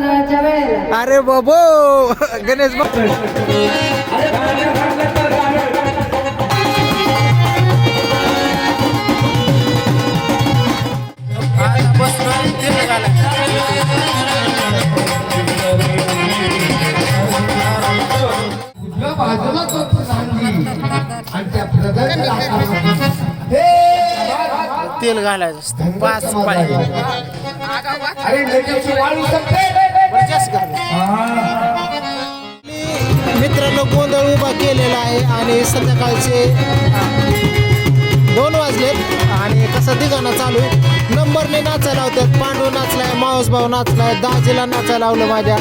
वेळेला. अरे बाबो गणेश बाजूला आणि त्या हे तेल घालायचं असतं. पाच पाय. मित्रांनो गोंधळ उभा केलेला आहे आणि संध्याकाळचे दोन वाजलेत आणि कसं दिगाणं चालू नंबरने नाचायला लावतात पांडू नाचलाय माऊस भाऊ नाचलाय दाजीला नाचायला लावलं माझ्या.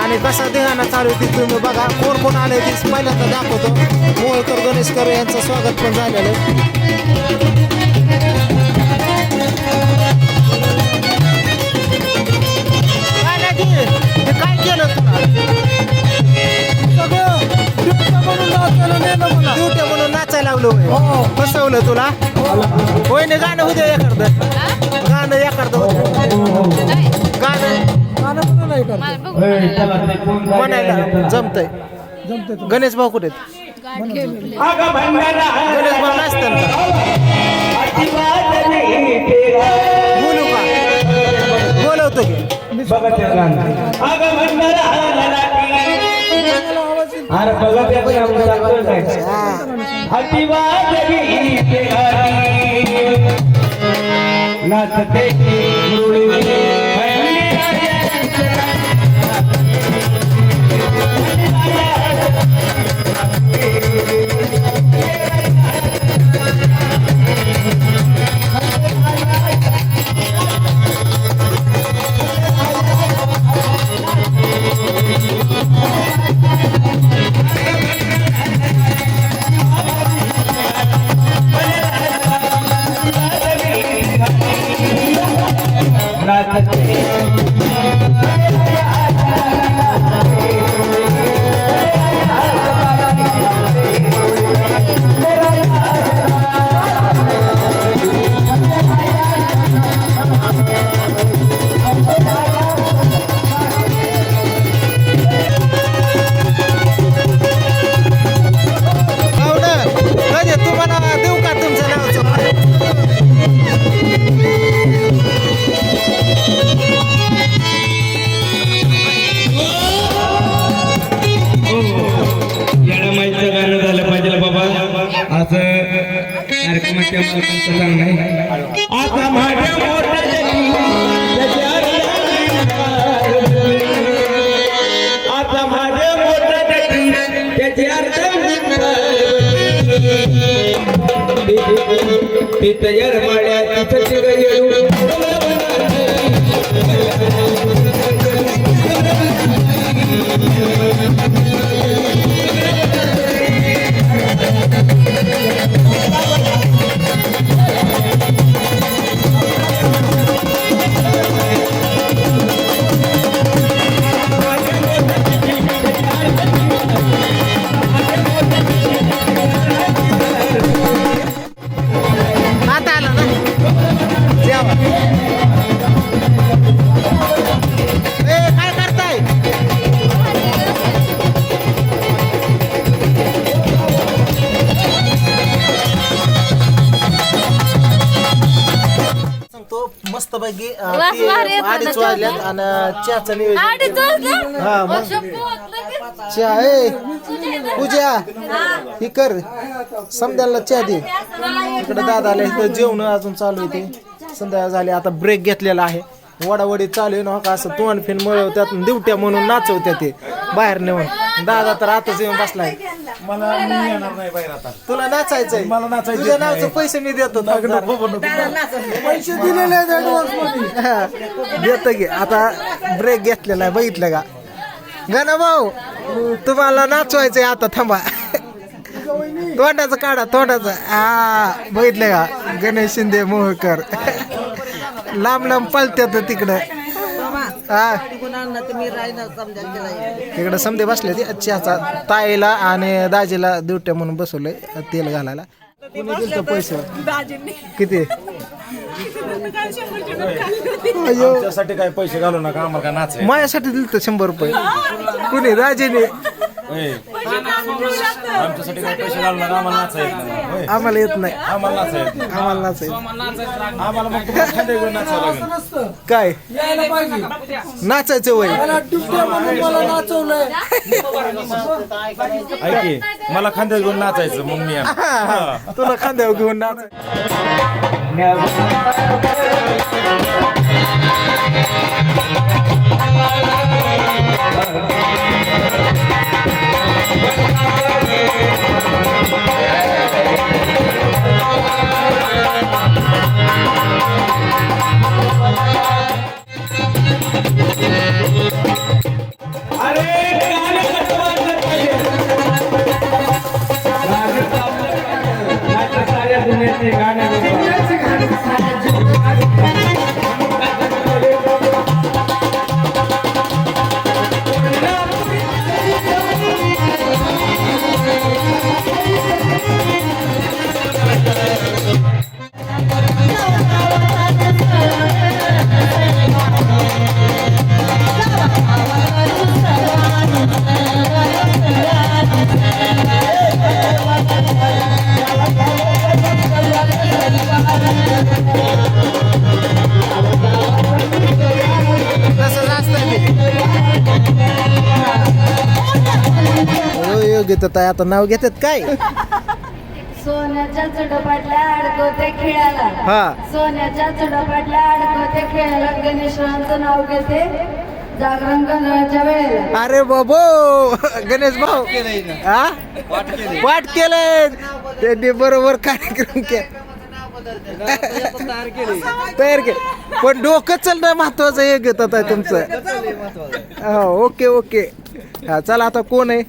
आणि कसा दिगाणं चालू तिथून तुम्ही बघा कोण कोण आले ते पहिल्यांदा दाखवतो. मोहळकर गणेशकर यांचं स्वागत पण झालेलं आहे. फसवलं तुला? होय ना गाणं होते एखादं. गाणं एखादं गाणं म्हणायला जमतंय. गणेश भाऊ कुठे? गणेश भाऊ नाचतात का बोलू का? बोलवतो की. अरे बघा ते आपण आपण जातोय काय. नाचते मुरळी. आता माझ्या मोठ्या आता माझ्या मोठ्या अर्थ तयार माड्या तिथं ते अडीच. वाजल्यात आणि चहाचं नियोजन? हा मग. चहा ए. पूजा ही. कर. समद्याला चहा दे. इकडे दादा आले इथं जेवण अजून चालू आहे ते. संध्याकाळ झाली आता ब्रेक घेतलेला आहे. वडावडी चालू आहे ना का? असं तोंड फिन मिळवत्यात दिवट्या म्हणून नाचवत्या ते. बाहेर नेऊन. दादा तर आताच येऊन बसलाय. मला मी येणार नाही बाहेर आता. तुला नाचायचंय. मला नाचायचं तुझ्या. नावचं पैसे मी देतो पैसे दिलेले आहेत advance मध्ये. देतो की. आता ब्रेक घेतलेला आहे बघितलं का? गाणं भाऊ तुम्हाला नाचवायचंय आता थांबा. तोंडाचं काढा तोंडाचं. हा बघितलं का? गणेश शिंदे मोहकर. लांब लांब पळत्यात तिकडं. हा तिकडं समजे बसले ते चहाचा ताईला आणि दाजीला दिवट्या म्हणून बसवलंय तेल घालायला. कोणी दिलं पैसे? किती? अयो त्यासाठी काय पैसे घालू नका आम्हाला काय नाच माझ्यासाठी दिलं शंभर रुपये. कुणी? राजेने आमच्यासाठी काय पैसे घालू नका आम्हाला नाच येत नाही. होय. आम्हाला येत नाही. आम्हाला नाच येत नाही. आम्हाला नाचायचं आम्हाला मग तुम्हाला खांदे घेऊन नाचावं लागेल. नसतं. काय? यायला पाहिजे. नाचायचं वय. मला ड्युट्या म्हणून मला नाचवलंय. ऐक की, मला खांदे घेऊन नाचायचं मग मी. हा. तुला खांद्यावर घेऊन नाच. अरे ते योग्य तर आता नाव घेतात काय? सोन्याच्या चुडपाटल्या अडकवते खेळाला हा. सोन्याच्या चुडपाटल्या अडकवते खेळाला गणेशरावांचं नाव घेते जागरण वेळेला. अरे बाबो! गणेश भाऊ. हा? पाठ केलंय. त्यांनी बरोबर कार्यक्रम केला. तयार केलं. पण डोकं चालणं महत्वाचं हे घेतात आहे तुमचं. हो ओके ओके. हा चला आता कोण आहे?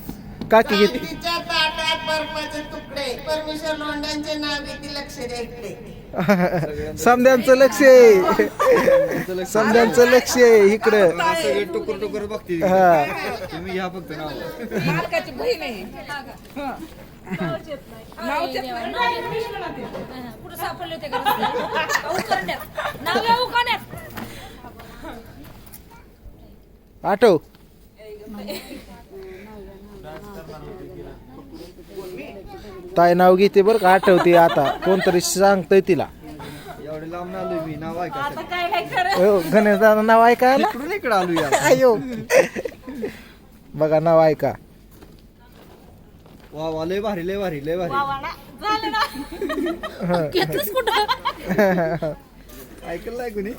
काकी घेते तिच्या ताटात बर्फाचे तुकडे. परमेश्वर लोंढ्यांचे नाव घेते लक्ष द्यायचे समद्यांचं लक्ष आहे. समद्यांचं लक्ष आहे इकडं. टुकर टुकर बघते हा. तुम्ही घ्या फक्त नाव. कुठं सापडले होते का रस्त्यात? उकरण्यात. नाव घ्या उकरण्यात. आठव. ताई नाव घेते बरं का आठवते आता. कोणतरी सांगतय तिला. एवढे लांब आलोय मी नाव ऐका हो, गणेश दादा नाव इकडून इकडे आलो या बघा नाव ऐका. वा वा लय भारी लय भारी लय भारी. घेतलंस कुठं? ऐकलं नाही कोणी?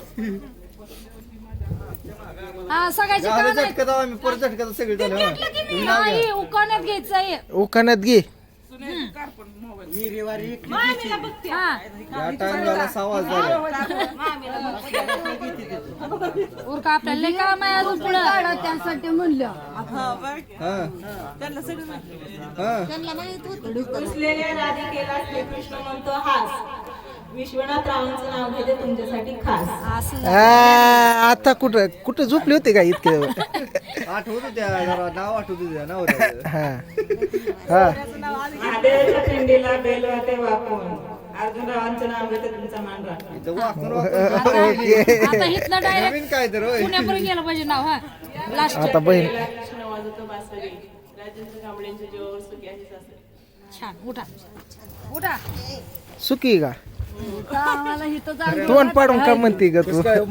हा सगळ्याची झालं कान आहेत. झटका दावा मी परत झटका सगळे झाले हा. नाही घ्यायचंय उखाण्यात घे. हा. या टाइमला सहा वाजता उरका आपल्याला लय काम आहे अजून पुढं. काढा त्यासाठी म्हणलं. हा हा. घुसलेल्या राधिकेला श्रीकृष्ण म्हणतो हास. विश्वनाथ रावांचं नाव घेते तुमच्यासाठी खास. आता कुठं कुठं झोपली होती का इतके आठवत होत्या जरा नाव आठवत होत्या नाव होतं. महादेवाच्या थंडीला बेलवाटे वाकून. अर्जुनरावांचं नाव घेते तुमचा मान राखा. इथं वाकून वाकून ओके. आता इथलं डायरेक्ट नवीन काय तर होय. पुण्यापर्यंत गेलं पाहिजे नाव हा. लास्ट आता बहीण. कृष्ण वाजवतो बासरी. राजेंद्र कांबळेंच्या जीवावर सुखी अशी सासरी. छान. उठा. उठा. सुकी का? आम्हाला इथं जाऊ तोंड पाडून का म्हणते ग तू? कसं गायचं?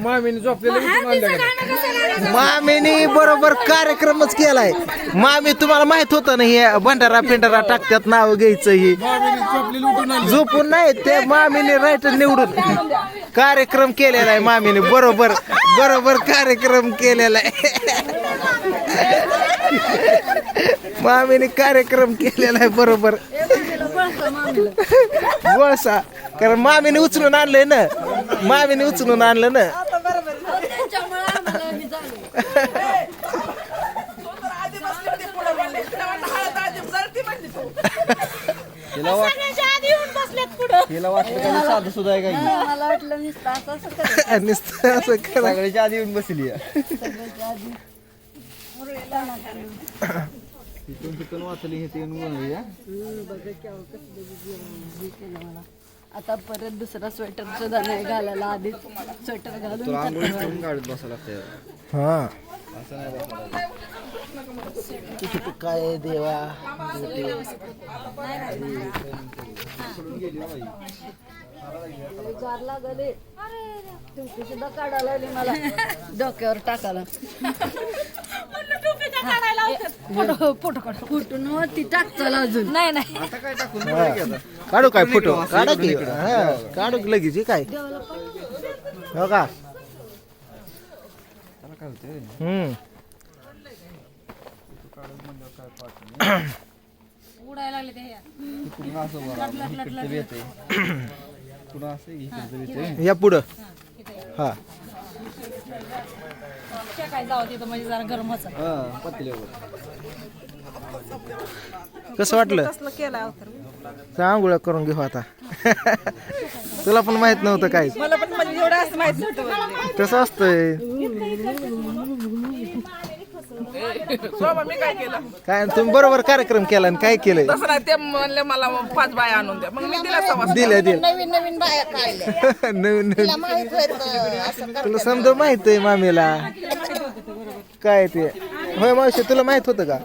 मामीने बरोबर कार्यक्रमच केलाय. मामी तुम्हाला माहीत होतं ना हे भंडारा पिंडारा टाकत्यात नाव घ्यायचं ही. झोपून नाही ते मामीने राईट निवडून कार्यक्रम केलेला आहे मामीने. बरोबर बरोबर कार्यक्रम केलेला आहे. मामीने कार्यक्रम केलेला आहे बरोबर. वळसा कारण मामीने उचलून आणलंय ना. मामीने उचलून आणलं ना. त्याच्यामुळे आम्हाला झालं. तिला वाट सगळ्यांच्या आधी येऊन बसलेत पुढं. तिला वाटलं का मी साधं सुद्धा आहे काही मला वाटलं नुसतं असं असं करायचं. नुसतं असं करा सगळ्याच्या आधी येऊन बसली. इथून तिथून वाचली हे ते येऊन बनवली या. आता परत दुसरा स्वेटर सुद्धा नाही घालायला आधी स्वेटर घालून तुला आंघोळ करून लागतं हा. असं नाही. किती काय देवा? लागले. सुद्धा काढायला मला. डोक्यावर टाकायला. फोटो फोटो काढ. फुटून ती टाकचाल अजून. नाही नाही. आता काय टाकून बरं की आता? काढू काय फोटो? काढा की हा, काढू की लगेच हे काय? हो का? त्याला काय होते हम्म. उडायला लागले ते. कुठून असं बरं इकडचं बी येते कुठं असं इकडचं बी येते या पुढं. हा. काय जाऊ तिथं म्हणजे जरा गरम व्हायचं हा पत्त्यावर कसं वाटलं? आंघोळ करून घेऊ आता. तुला पण माहीत नव्हतं काय. मला पण म्हणजे एवढं असं माहीत नव्हतं. तसं असतंय. मी काय केलं? काय तुम्ही बरोबर कार्यक्रम केला आणि काय केलंय? तसं नाही ते म्हणले मला पाच बाया आणून द्या. मग मी दिला सवा दिलं दिलं नवीन नवीन नवीन तुला समजा माहीत आहे मामीला. काय ते? होय मावशी तुला माहीत होतं का?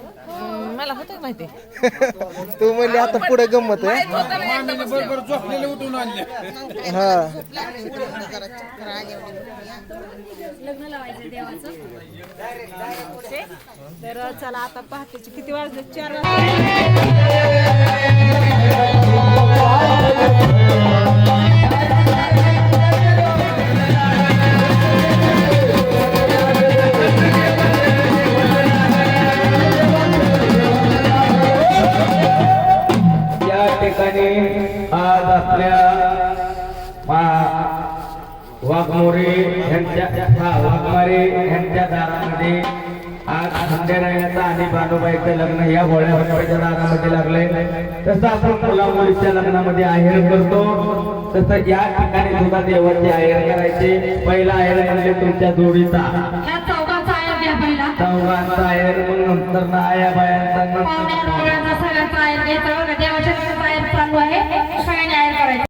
मला होतं माहिती. तू म्हणली आता पुढे गंमत आहे. बरोबर झोपलेले उठून आणले. हा. लग्न लावायचं देवाचं. तर चला आता पहाटेचे किती वाजले? चार वाजले. दारामध्ये आज संध्यारायाचं आणि बानूबाईचं लग्न या भोळ्या भटवाच्या दारामध्ये लागलंय. तसं आपण मुला मुलीच्या लग्नामध्ये आहेर करतो. तसं या ठिकाणी सुद्धा देवाचे आहेर करायचे. पहिला आहेर म्हणजे तुमच्या जोडीचा. चौघांचा आहेर मग नंतर ना आया बायांचा